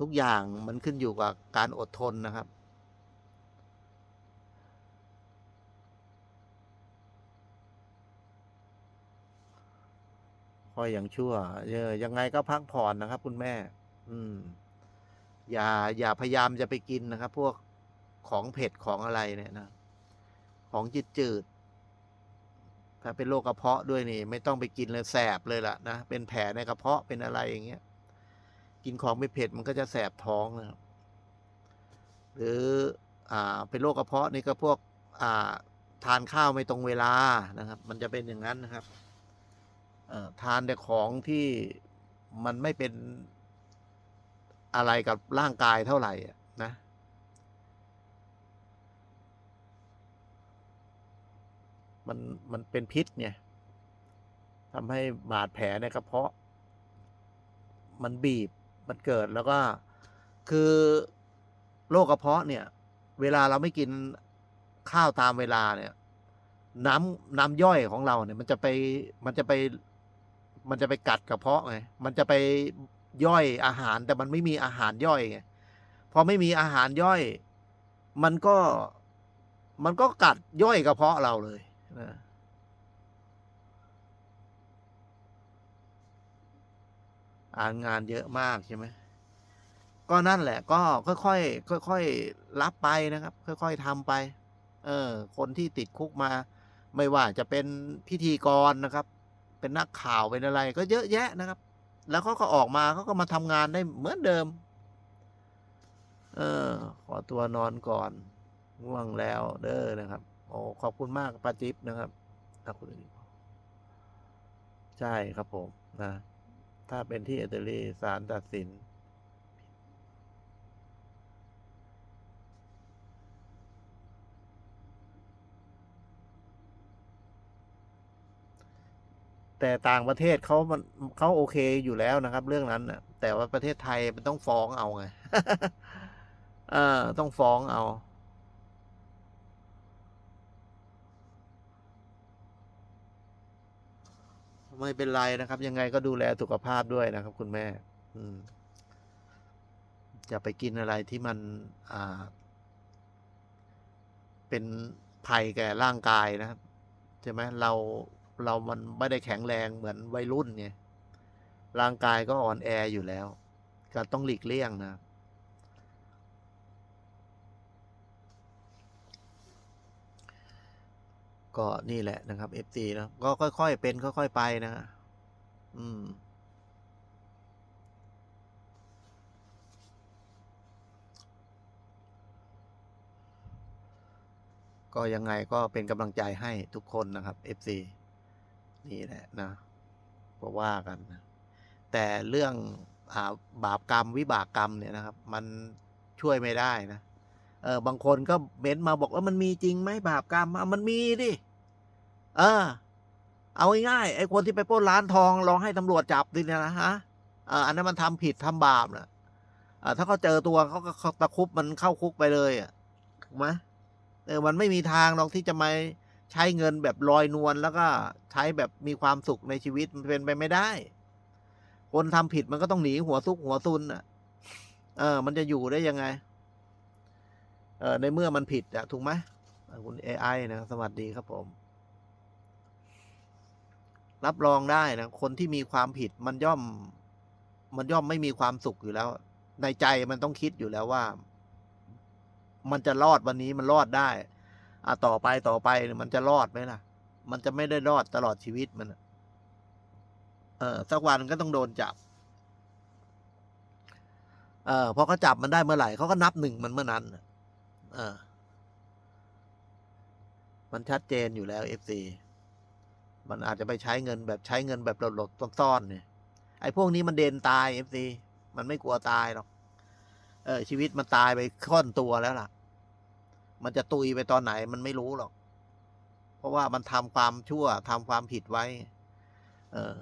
ทุกอย่างมันขึ้นอยู่กับการอดทนนะครับพอยอย่างชั่วเออยังไงก็พักผ่อนนะครับ คุณแม่ อืม อย่า อย่าพยายามจะไปกินนะครับ พวกของเผ็ดของอะไรเนี่ยนะ ของจืดจืดถ้าเป็นโรคกระเพาะด้วยนี่ ไม่ต้องไปกินเลยแสบเลยล่ะนะ เป็นแผลในกระเพาะเป็นอะไรอย่างเงี้ย กินของไม่เผ็ดมันก็จะแสบท้องนะครับ หรืออ่าเป็นโรคกระเพาะนี่ก็พวกอ่าทานข้าวไม่ตรงเวลานะครับ มันจะเป็นอย่างนั้นนะครับทานแต่ของที่มันไม่เป็นอะไรกับร่างกายเท่าไหร่นะมันมันเป็นพิษไงทำให้บาดแผลในกระเพาะ มันบีบ มันเกิดแล้วก็คือโรคกระเพาะเนี่ย เวลาเราไม่กินข้าวตามเวลาเนี่ย น้ำน้ำย่อยของเราเนี่ย มันจะไปมันจะไป มันจะไปกัดกระเพาะไงมันจะไปย่อยอาหารแต่มันไม่มีอาหารย่อยไงพอไม่มีอาหารย่อย มันก็มันก็กัดย่อยกระเพาะเราเลยนะ อ่านงานเยอะมากใช่ไหมก็นั่นแหละ ก็ค่อยๆค่อยๆรับไปนะครับ ค่อยๆทำไป เออ คนที่ติดคุกมา ไม่ว่าจะเป็นพิธีกรนะครับ เป็นนักข่าวเป็นอะไร ก็เยอะแยะนะครับ แล้วเขาก็ออกมาเขาก็มาทำงานได้เหมือนเดิม เออ ขอตัวนอนก่อนง่วงแล้ว เด้อนะครับ โอ้ขอบคุณมากป้าจิ๊บนะครับอะคุณใช่ครับผมนะ ถ้าเป็นที่อิตาลีศาลตัดสิน แต่ต่างประเทศเขามันเขาโอเคอยู่แล้วนะครับ เรื่องนั้นนะแต่ว่าประเทศไทยมันต้องฟ้องเอาไงเออต้องฟ้องเอา ไม่เป็นไรนะครับ ยังไงก็ดูแลสุขภาพด้วยนะครับ คุณแม่ อืมอย่าไปกินอะไรที่มัน อ่า เป็นภัยแก่ร่างกายนะครับใช่ไหมเราเรามันไม่ได้แข็งแรงเหมือนวัยรุ่นไงร่างกายก็อ่อนแออยู่แล้ว ก็ต้องหลีกเลี่ยงนะ ก็นี่แหละนะครับ FT นะก็ค่อยๆเป็นค่อยๆไปนะฮะอืมก็ยังไงก็เป็นกำลังใจให้ทุกคนนะครับ FC นี่แหละนะก็ว่ากันนะแต่เรื่องอาบาปกรรมวิบากกรรมเนี่ยนะครับ มันช่วยไม่ได้นะ เออบางคนก็เม้นมาบอกว่ามันมีจริงไหมบาปกรรมอะมันมีดิ เออ เอาง่ายๆไอ้คนที่ไปปล้นร้านทองลองให้ตำรวจจับดิเนี่ยนะฮะเอออันนั้นมันทำผิดทำบาปนะอ่าถ้าเขาเจอตัวเขาก็ตะคุบมันเข้าคุกไปเลยอะถูกไหมเออมันไม่มีทางหรอกที่จะมาใช้เงินแบบลอยนวลแล้วก็ใช้แบบมีความสุขในชีวิตมันเป็นไปไม่ได้ คนทำผิดมันก็ต้องหนีหัวซุกหัวซุนอะ เออ มันจะอยู่ได้ยังไง เออในเมื่อมันผิดอะถูกไหมคุณ AI นะสวัสดีครับผม รับรองได้นะคนที่มีความผิดมันย่อม มันย่อมไม่มีความสุขอยู่แล้ว ในใจมันต้องคิดอยู่แล้วว่า มันจะรอดวันนี้มันรอดได้อะต่อไปต่อไปมันจะรอดไหมล่ะ มันจะไม่ได้รอดตลอดชีวิตมันเออสักวันก็ต้องโดนจับ เออพอเขาจับมันได้เมื่อไหร่เขาก็นับหนึ่งมันเมื่อนั้นเออมันชัดเจนอยู่แล้วเอฟซี มันอาจจะไปใช้เงินแบบใช้เงินแบบหลบๆซ่อนๆเนี่ยไอ้พวกนี้มันเดนตายเอฟซีมันไม่กลัวตายหรอกเออชีวิตมันตายไปค่อนตัวแล้วล่ะ มันจะตุยไปตอนไหนมันไม่รู้หรอก เพราะว่ามันทำความชั่วทำความผิดไว้ เออ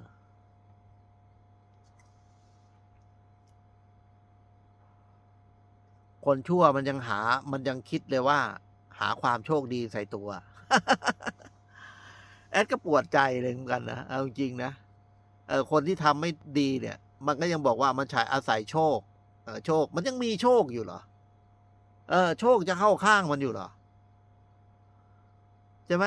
คนชั่วมันยังหา มันยังคิดเลยว่า หาความโชคดีใส่ตัว แอดก็ปวดใจเลยเหมือนกันนะเอาจริงนะเออคนที่ทำไม่ดีเนี่ย มันก็ยังบอกว่ามันใช้อาศัยโชคเออโชค มันยังมีโชคอยู่เหรอเออ โชคจะเข้าข้างมันอยู่เหรอใช่ไหม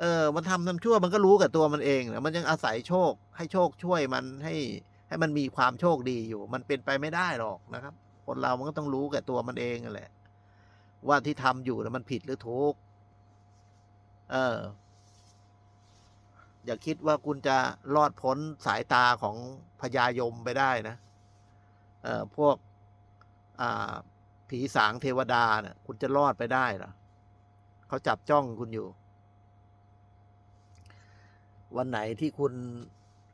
เออ มันทำทำชั่วมันก็รู้กับตัวมันเองนะมันยังอาศัยโชค ให้โชคช่วยมันให้ ให้มันมีความโชคดีอยู่ มันเป็นไปไม่ได้หรอกนะครับ คนเรามันก็ต้องรู้กับตัวมันเองนั่นแหละ ว่าที่ทำอยู่นะมันผิดหรือถูก เออ อย่าคิดว่าคุณจะรอดพ้นสายตาของพญายมไปได้นะ เอ่อพวกอ่าผีสางเทวดาเนะ่ะคุณจะรอดไปได้เหรอเขาจับจ้องคุณอยู่ วันไหนที่คุณ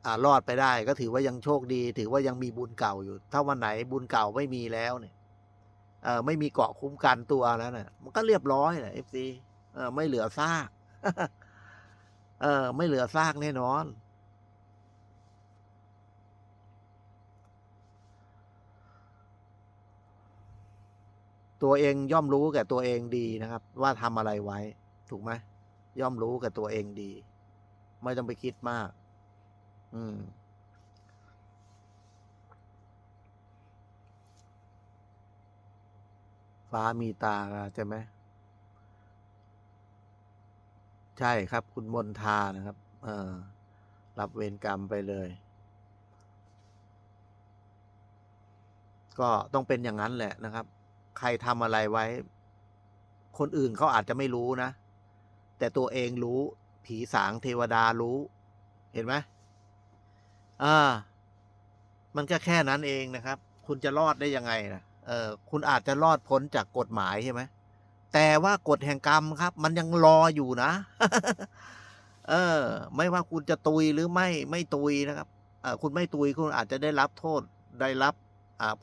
อารอดไปได้ ก็ถือว่ายังโชคดี ถือว่ายังมีบุญเก่าอยู่ ถ้าวันไหนบุญเก่าไม่มีแล้วเนี่ยเออไม่มีเกาะคุ้มกันตัวแล้วเนะ่ะมันก็เรียบร้อยแหละเอฟซีเออไม่เหลือซาก เออ ไม่เหลือซากแน่นอน ตัวเองย่อมรู้แก่ตัวเองดีนะครับ ว่าทำอะไรไว้ ถูกไหมย่อมรู้แก่ตัวเองดี ไม่ต้องไปคิดมาก อืมฟ้ามีตาใช่ไหม ใช่ครับ คุณมนทานะครับ เออรับเวรกรรมไปเลย ก็ต้องเป็นอย่างนั้นแหละนะครับ ใครทำอะไรไว้ คนอื่นเขาอาจจะไม่รู้นะ แต่ตัวเองรู้ ผีสางเทวดารู้ เห็นไหมอ่า มันก็แค่นั้นเองนะครับ คุณจะรอดได้ยังไงนะเออ คุณอาจจะรอดพ้นจากกฎหมายใช่ไหม แต่ว่ากฎแห่งกรรมครับ มันยังรออยู่นะ เออ ไม่ว่าคุณจะตุยหรือไม่ไม่ตุยนะครับเออคุณไม่ตุยคุณอาจจะได้รับโทษได้รับ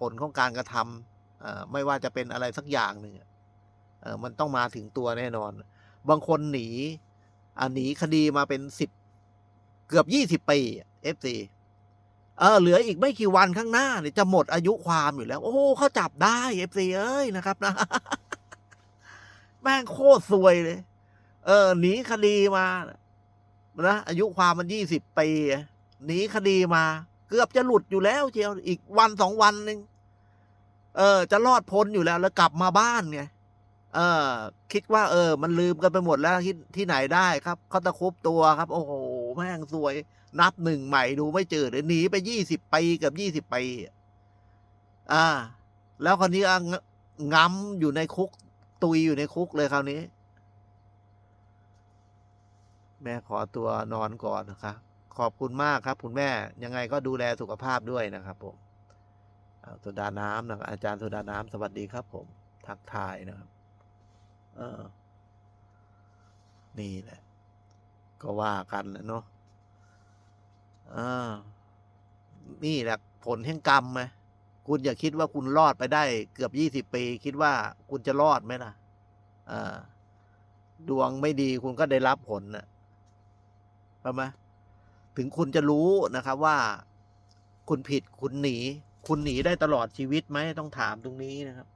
ผลของการกระทำเออไม่ว่าจะเป็นอะไรสักอย่างหนึ่งเออมันต้องมาถึงตัวแน่นอน บางคนหนีอ่าหนีคดีมาเป็นสิบเกือบยี่สิบปีเอฟซีเออเหลืออีกไม่กี่วันข้างหน้าเนี่ยจะหมดอายุความอยู่แล้ว โอ้เขาจับได้เอฟซีเอ้ยนะครับนะ แม่งโคตรซวยเลย เออ หนีคดีมานะอายุความมันยี่สิบปีหนีคดีมา เกือบจะหลุดอยู่แล้วเชียวอีกวันสองวันหนึ่งเออ จะรอดพ้นอยู่แล้ว แล้วกลับมาบ้านไงเออ คิดว่า เออ มันลืมกันไปหมดแล้วที่ที่ไหนได้ครับเขาตะครุบตัวครับ โอ้โห แม่งซวย นับหนึ่งใหม่ดูไม่เจอเลยหนีไปยี่สิบปีเกับยี่สิบปีอ่า แล้วคนนี้งง้ำอยู่ในคุก ตุยอยู่ในคุกเลยคราวนี้ แม่ขอตัวนอนก่อนนะครับ ขอบคุณมากครับ คุณแม่ ยังไงก็ดูแลสุขภาพด้วยนะครับ ผมอ่าสุดาน้ำนะครับอาจารย์สุดาน้ำสวัสดีครับ ผม ทักทายนะครับ เออ นี่แหละ ก็ว่ากันนะเนาะอ่านี่แหละ ผลแห่งกรรมไหม คุณอย่าคิดว่าคุณรอดไปได้เกือบยี่สิบปี คิดว่าคุณจะรอดไหมล่ะอ่าดวงไม่ดีคุณก็ได้รับผลนะใช่ไหมถึงคุณจะรู้นะครับว่า คุณผิดคุณหนี คุณหนีได้ตลอดชีวิตไหมต้องถามตรงนี้นะครับ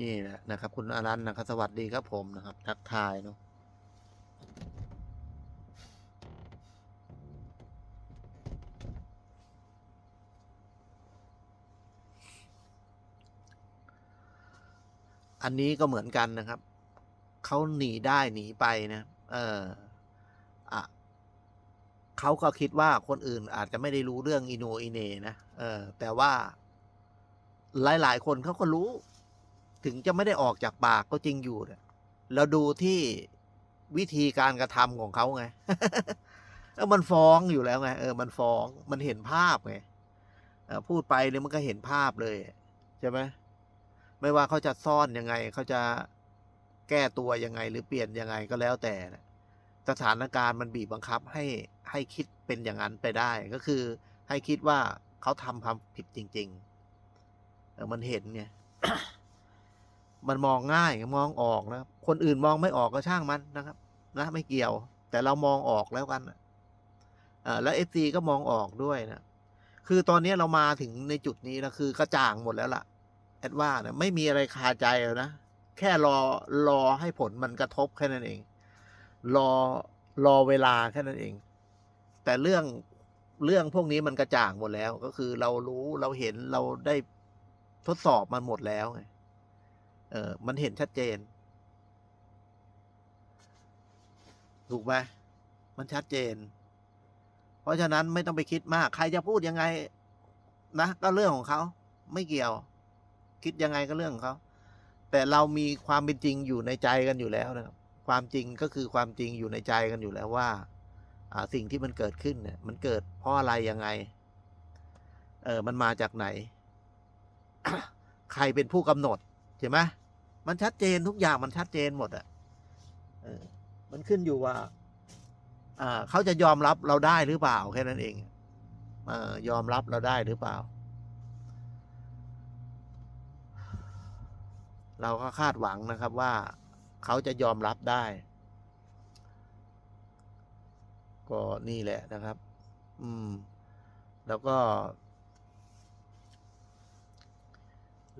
นี่แหละนะครับ คุณอารันนะครับ สวัสดีครับผมนะครับ ทักทายเนาะอันนี้ก็เหมือนกันนะครับ เขาหนีได้หนีไปนะ เอออะเขาก็คิดว่าคนอื่นอาจจะไม่ได้รู้เรื่องอิโนอินเนนะ เออ แต่ว่าหลาย ๆ คนเขาก็รู้ ถึงจะไม่ได้ออกจากปากก็จริงอยู่เนี่ยเราดูที่วิธีการกระทำของเขาไงเออมันฟ้องอยู่แล้วไงเออมันฟ้องมันเห็นภาพไงพูดไปเนี่ยมันก็เห็นภาพเลยใช่ไหมไม่ว่าเขาจะซ่อนยังไงเขาจะแก้ตัวยังไงหรือเปลี่ยนยังไงก็แล้วแต่นะสถานการณ์มันบีบบังคับให้ให้คิดเป็นอย่างนั้นไปได้ ก็คือให้คิดว่าเขาทำความผิดจริง ๆ เออมันเห็นไง มันมองง่ายมองออกนะครับ คนอื่นมองไม่ออกก็ช่างมันนะครับ นะไม่เกี่ยว แต่เรามองออกแล้วกันอ่าแล้วเอฟซีก็มองออกด้วยนะคือตอนนี้เรามาถึงในจุดนี้นะคือกระจ่างหมดแล้วล่ะแอดว่านะไม่มีอะไรคาใจแล้วนะแค่รอรอให้ผลมันกระทบแค่นั้นเอง รอรอเวลาแค่นั้นเอง แต่เรื่องเรื่องพวกนี้มันกระจ่างหมดแล้ว ก็คือเรารู้เราเห็นเราได้ทดสอบมันหมดแล้วไง เออ มันเห็นชัดเจน ถูกไหมมันชัดเจน เพราะฉะนั้นไม่ต้องไปคิดมาก ใครจะพูดยังไง นะ ก็เรื่องของเขา ไม่เกี่ยว คิดยังไงก็เรื่องของเขา แต่เรามีความเป็นจริงอยู่ในใจกันอยู่แล้วนะครับ ความจริงก็คือความจริงอยู่ในใจกันอยู่แล้วว่าอ่าสิ่งที่มันเกิดขึ้นเนี่ย มันเกิดเพราะอะไรยังไง เออ มันมาจากไหน ใครเป็นผู้กำหนดใช่ไหม มันชัดเจนทุกอย่างมันชัดเจนหมดอะเออ มันขึ้นอยู่ว่าอ่าเขาจะยอมรับเราได้หรือเปล่าแค่นั้นเองอยอมรับเราได้หรือเปล่า เราก็คาดหวังนะครับว่าเขาจะยอมรับได้ ก็นี่แหละนะครับ อืม แล้วก็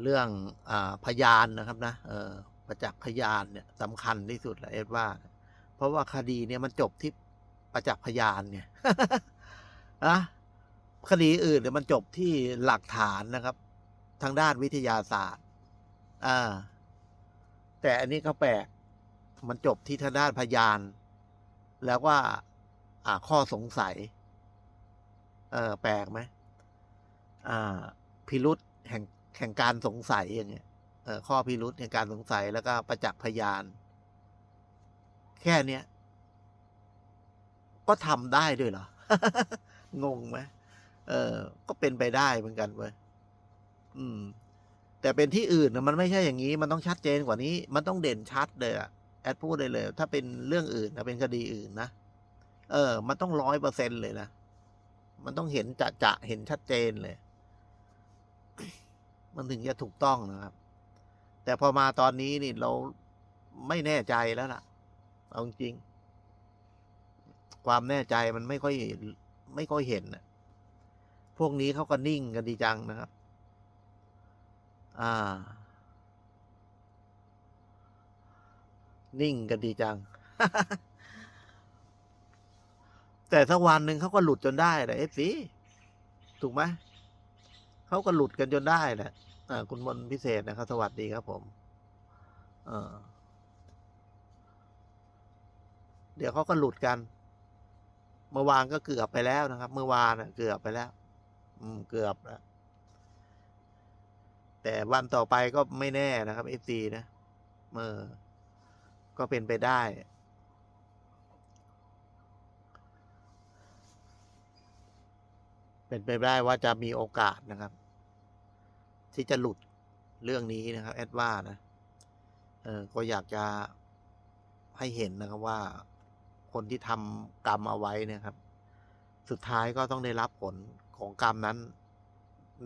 เรื่องอพยานนะครับนะประจักษ์พยานเนี่ยสำคัญที่สุดแหละเอ็ดว่า เพราะว่าคดีเนี่ยมันจบที่ประจักษ์พยานเนี่ยนะคดีอื่นเนี่ยมันจบที่หลักฐานนะครับ ทางด้านวิทยาศาสตร์อ่าแต่อันนี้ก็แปลกมันจบที่ทางด้านพยาน แล้วว่าอ่าข้อสงสัย เออแปลกไหมอ่า พิรุษแห่ง แห่งการสงสัยอย่างเงี้ยข้อพิรุษแห่งการสงสัยแล้วก็ประจักษ์พยาน แค่เนี้ยก็ทำได้ด้วยเหรอ งงไหมเออ ก็เป็นไปได้เหมือนกันเว้ยอืม แต่เป็นที่อื่นนะมันไม่ใช่อย่างนี้ มันต้องชัดเจนกว่านี้ มันต้องเด่นชัดเลยอะแอดพูดเลยเลย ถ้าเป็นเรื่องอื่นนะเป็นคดีอื่นนะเออ มันต้องร้อยเปอร์เซ็นเลยนะ มันต้องเห็นจะจะเห็นชัดเจนเลย มันถึงจะถูกต้องนะครับ แต่พอมาตอนนี้นี่เราไม่แน่ใจแล้วล่ะ เอาจริง ความแน่ใจมันไม่ค่อยไม่ค่อยเห็นนะพวกนี้เขาก็นิ่งกันดีจังนะครับ อ่า นิ่งกันดีจัง แต่สักวันหนึ่งเขาก็หลุดจนได้แหละเอฟซีถูกไหม เขาก็หลุดกันจนได้แหละอ่าคุณมนต์พิเศษนะครับ สวัสดีครับผมเออเดี๋ยวเขาก็หลุดกัน เมื่อวานก็เกือบไปแล้วนะครับ เมื่อวานน่ะเกือบไปแล้ว อืม เกือบแล้วแต่วันต่อไปก็ไม่แน่นะครับเอฟซีนะเออก็เป็นไปได้ เป็นไปได้ว่าจะมีโอกาสนะครับ ที่จะหลุดเรื่องนี้นะครับแอดว่านะเออก็อยากจะให้เห็นนะครับว่าคนที่ทำกรรมเอาไว้นี่ยครับ สุดท้ายก็ต้องได้รับผลของกรรมนั้น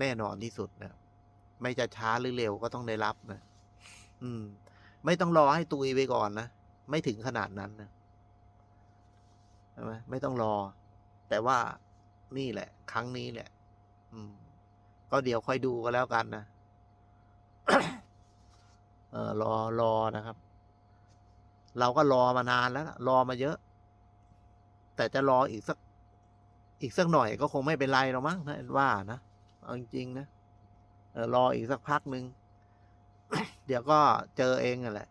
แน่นอนที่สุดนะไม่จะช้าหรือเร็วก็ต้องได้รับนะอืม ไม่ต้องรอให้ตุยไปก่อนนะไม่ถึงขนาดนั้นนะใช่ไหมไม่ต้องรอ แต่ว่านี่แหละ ครั้งนี้แหละ อืม ก็เดี๋ยวค่อยดูก็แล้วกันนะเออรอรอนะครับ เราก็รอมานานแล้วนะรอมาเยอะ แต่จะรออีกสัก อีกสักหน่อยก็คงไม่เป็นไรหรอกมั้งนะว่านะเอาจริงๆนะเออรออีกสักพักหนึ่งเดี๋ยวก็เจอเองนั่นแหละ